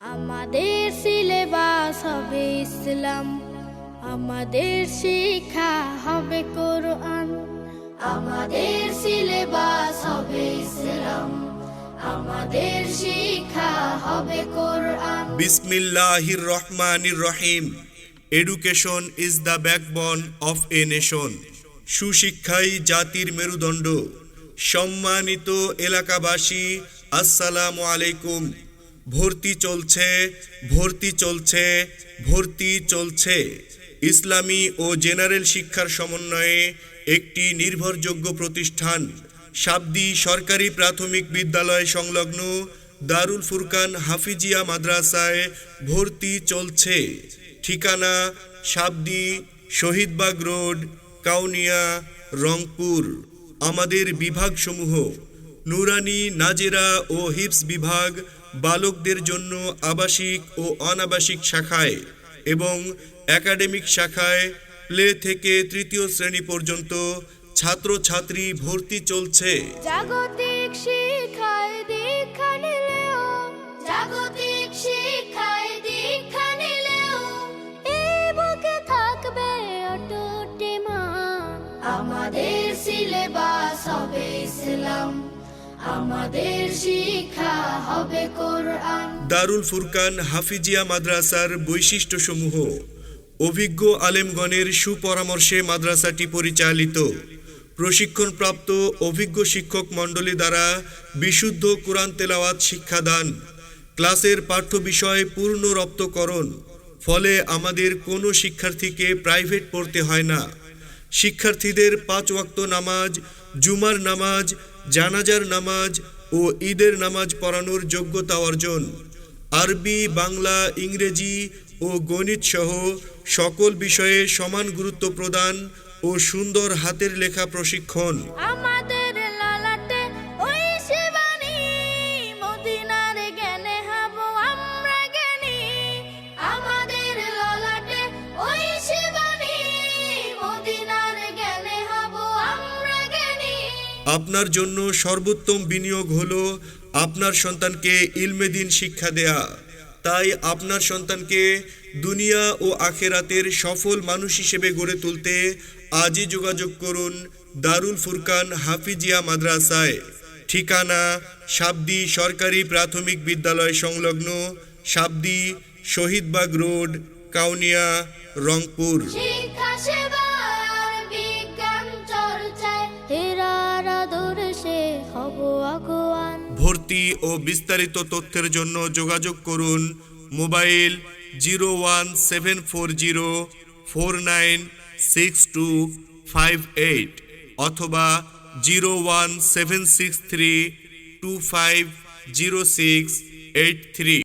আমাদের সিলেবাস হবে ইসলাম, আমাদের শিক্ষা হবে কোরআন, আমাদের সিলেবাস হবে ইসলাম, আমাদের শিক্ষা হবে কোরআন। বিসমিল্লাহির রহমানির রহিম। Education is the backbone of a nation সুশিক্ষাই জাতির মেরুদণ্ড। সম্মানিত এলাকাবাসী, আসসালামু আলাইকুম। ভর্তি চলছে ভর্তি চলছে ভর্তি চলছে। ইসলামী ও জেনারেল শিক্ষার সমন্বয়ে একটি নির্ভরযোগ্য প্রতিষ্ঠান সাবদি সরকারি প্রাথমিক বিদ্যালয় সংলগ্ন দারুল ফুরকান হাফিজিয়া মাদ্রাসায় ভর্তি চলছে। ঠিকানা সাবদি শহীদবাগ রোড, কাউনিয়া, রংপুর। আমাদের বিভাগসমূহ, নুরানি, নাজেরা ও হিপস বিভাগ বালকদের জন্য আবাসিক ও অনাবাসিক শাখায় এবং একাডেমিক শাখায় প্লে থেকে তৃতীয় শ্রেণি পর্যন্ত ছাত্রছাত্রী ভর্তি চলছে। জাগতিক শিক্ষায় দীক্ষা নিলেও জাগতিক শিক্ষায় দীক্ষা নিলেও এই বুকে থাকবে অটুট আমাদের সিলেবাস হবে ইসলাম। দারুল ফুরকান হাফিজিয়া মাদ্রাসার বৈশিষ্ট্যসমূহ। অভিজ্ঞ আলেমগণের সুপরামর্শে মাদ্রাসাটি পরিচালিত। প্রশিক্ষণপ্রাপ্ত অভিজ্ঞ শিক্ষক মণ্ডলী দ্বারা বিশুদ্ধ কোরআন তেলাওয়াত শিক্ষাদান। ক্লাসের পাঠ্য বিষয় পূর্ণ রপ্তকরণ ফলে আমাদের কোনো শিক্ষার্থীকে প্রাইভেট পড়তে হয় না। শিক্ষার্থীদের পাঁচ ওয়াক্ত নামাজ, জুমার নামাজ জানাজার নামাজ ও ঈদের নামাজ পড়ানোর যোগ্যতা অর্জন। আরবি, বাংলা, ইংরেজি ও গণিত সহ সকল বিষয়ে সমান গুরুত্ব প্রদান ও সুন্দর হাতের লেখা প্রশিক্ষণ। আপনার জন্য সর্বোত্তম বিনিয়োগ হলো আপনার সন্তানকে ইলমে দিন শিক্ষা দেয়া। তাই আপনার সন্তানকে দুনিয়া ও আখেরাতের সফল মানুষ হিসেবে গড়ে তুলতে আজই যোগাযোগ করুন দারুল ফুরকান হাফিজিয়া মাদ্রাসায়। ঠিকানা সাবদি সরকারি প্রাথমিক বিদ্যালয় সংলগ্ন সাবদি শহীদবাগ রোড, কাউনিয়া, রংপুর। ভর্তি ও বিস্তারিত তথ্যের জন্য যোগাযোগ করুন mobile zero one seven four zero four nine six two five eight অথবা zero one seven six three two five zero six eight three.